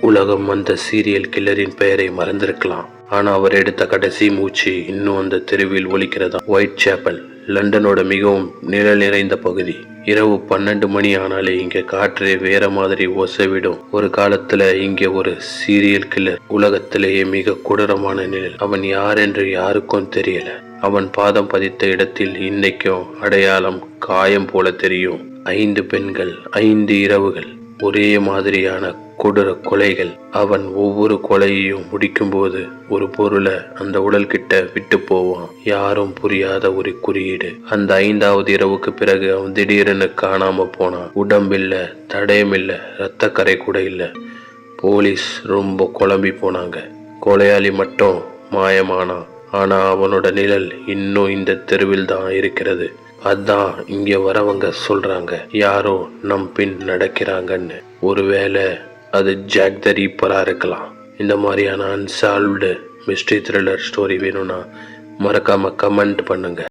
உலகம் அந்த சீரியல் கில்லரின் பெயரை மறந்திருக்கலாம். ஆனா அவர் எடுத்த கடைசி மூச்சு இன்னும் அந்த தெருவில் ஒலிக்கிறதா? ஒயிட் சேப்பல் லண்டனோட மிகவும் நிழல் நிறைந்த பகுதி. இரவு பன்னெண்டு மணி ஆனாலே இங்க காற்றே வேற மாதிரி ஓசைவிடும். ஒரு காலத்துல இங்க ஒரு சீரியல் கில்லர் உலகத்திலேயே மிக கொடூரமான நிழல். அவன் யார் என்று யாருக்கும் தெரியல. அவன் பாதம் பதித்த இடத்தில் இன்னைக்கும் அடையாளம் காயம் போல தெரியும். ஐந்து பெண்கள் ஐந்து இரவுகள். ஒரே மாதிரியான கொடூர கொலைகள் அவன் ஒவ்வொரு கொலையையும் முடிக்கும்போது ஒரு பொருளை அந்த உடல் கிட்ட விட்டு போவான். யாரும் புரியாத ஒரு குறியீடு. அந்த ஐந்தாவது இரவுக்கு பிறகு அவன் திடீரென காணாம போனான். உடம்பில்ல தடயமில்ல இரத்தக்கரை கூட இல்லை. போலீஸ் ரொம்ப குழம்பி போனாங்க. கொலையாளி மட்டும் மாயமானான். ஆனா அவனோட நிழல் இன்னும் இந்த தெருவில் தான் இருக்கிறது. அதான் இங்க வரவங்க சொல்றாங்க. யாரோ நம் பின் நடக்கிறாங்கன்னு. ஒருவேளை அது ஜாக் த இருக்கலாம். இந்த மாதிரியான அன்சால்வ்டு மிஸ்ட்ரி த்ரில்லர் ஸ்டோரி வேணும்னா மறக்காம கமெண்ட் பண்ணுங்க.